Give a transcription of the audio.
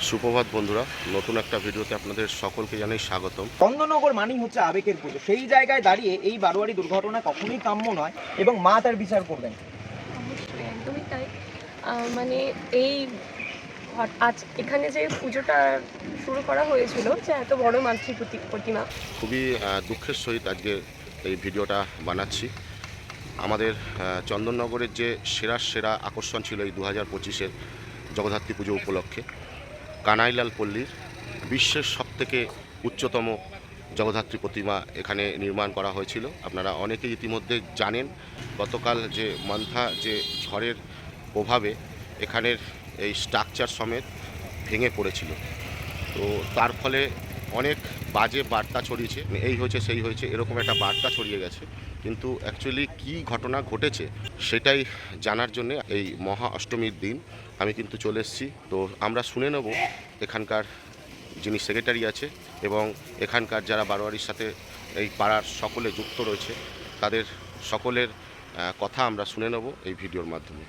সুপ্রভাত বন্ধুরা নতুন একটা ভিডিওতে আপনাদের সকলকে জানাই স্বাগতম। চন্দননগর মানেই হচ্ছে আবেগের পুজো। সেই জায়গায় দাঁড়িয়ে এই বারোয়ারি দুর্ঘটনা কখনোই কাম্য নয় এবং মা তার বিচার করবেন। একদমই তাই। মানে এই আজ এখানে যে পুজোটা শুরু করা হয়েছিল যে এত বড় মাতৃ প্রতি- প্রতিমা। খুবই দুঃখের সহিত আজকে এই ভিডিওটা বানাচ্ছি। আমাদের চন্দননগরের যে সেরা সেরা আকর্ষণ ছিল এই দু হাজার পঁচিশের জগদ্ধাত্রী পুজো উপলক্ষে। কানাইলাল পল্লীর বিশ্বের সবথেকে উচ্চতম জগদ্ধাত্রী প্রতিমা এখানে নির্মাণ করা হয়েছিল। আপনারা অনেকেই ইতিমধ্যে জানেন, গতকাল যে মান্থা যে ঝড়ের প্রভাবে এখানের এই স্ট্রাকচার সমেত ভেঙে পড়েছিল। তো তার ফলে অনেক বাজে বার্তা ছড়িয়েছে এই হয়েছে, সেই হয়েছে, এরকম একটা বার্তা ছড়িয়ে গেছে। কিন্তু অ্যাকচুয়ালি কি ঘটনা ঘটেছে সেটাই জানার জন্য এই মহা অষ্টমীর দিন আমি কিন্তু চলে এসেছি। তো আমরা শুনে নেব এখানকার যিনি সেক্রেটারি আছে এবং এখানকার যারা বারোয়ারির সাথে এই পাড়ার সকলে যুক্ত রয়েছে, তাদের সকলের কথা আমরা শুনে নেব এই ভিডিওর মাধ্যমে।